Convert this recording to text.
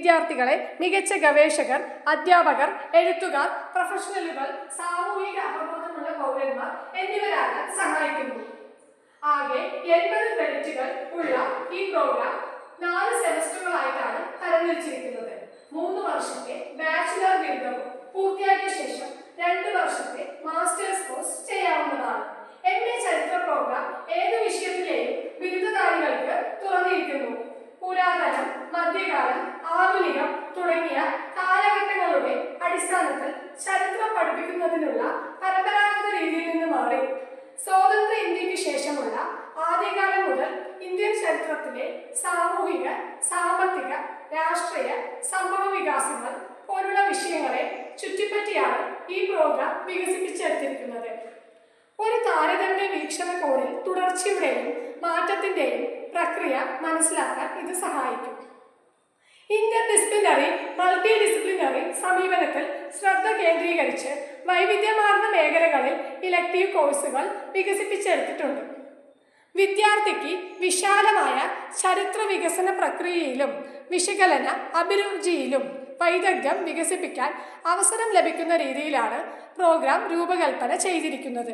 വിദ്യാർത്ഥികളെ മികച്ച ഗവേഷകർ അധ്യാപകർ എഴുത്തുകാർ പ്രൊഫഷണലുകൾ സാമൂഹിക അവബോധമുള്ള പൗരന്മാർ എന്നിവരാകാൻ സഹായിക്കുന്നു ആകെ എൺപത് ക്രെഡിറ്റുകൾ ഉള്ള ഈ പ്രോഗ്രാം നാല് സെമസ്റ്ററുകളായിട്ടാണ് തരംതിരിച്ചിരിക്കുന്നത് തുടങ്ങിയ കാലഘട്ടങ്ങളുടെ അടിസ്ഥാനത്തിൽ ചരിത്രം പഠിപ്പിക്കുന്നതിനുള്ള പരമ്പരാഗത രീതിയിൽ നിന്ന് മാറി. സ്വാതന്ത്ര്യ ഇന്ത്യയ്ക്ക് ശേഷമുള്ള ആദ്യകാലം മുതൽ ഇന്ത്യൻ ചരിത്രത്തിലെ സാമൂഹിക സാമ്പത്തിക രാഷ്ട്രീയ സംഭവ വികാസങ്ങൾ പോലുള്ള വിഷയങ്ങളെ ചുറ്റിപ്പറ്റിയാണ് ഈ പ്രോഗ്രാം വികസിപ്പിച്ചെടുത്തിരിക്കുന്നത്. ഒരു താരതമ്യ വീക്ഷണകോണിൽ തുടർച്ചയുടെയും മാറ്റത്തിന്റെയും പ്രക്രിയ മനസ്സിലാക്കാൻ ഇത് സഹായിക്കും. ഡിസിപ്ലിനറി മൾട്ടി ഡിസിപ്ലിനറി സമീപനത്തിൽ ശ്രദ്ധ കേന്ദ്രീകരിച്ച് വൈവിധ്യമാർന്ന മേഖലകളിൽ ഇലക്ടീവ് കോഴ്സുകൾ വികസിപ്പിച്ചെടുത്തിട്ടുണ്ട്. വിദ്യാർത്ഥിക്ക് വിശാലമായ ചരിത്ര വികസന പ്രക്രിയയിലും വിശകലന അഭിരുചിയിലും വൈദഗ്ധ്യം വികസിപ്പിക്കാൻ അവസരം ലഭിക്കുന്ന രീതിയിലാണ് പ്രോഗ്രാം രൂപകൽപ്പന ചെയ്തിരിക്കുന്നത്.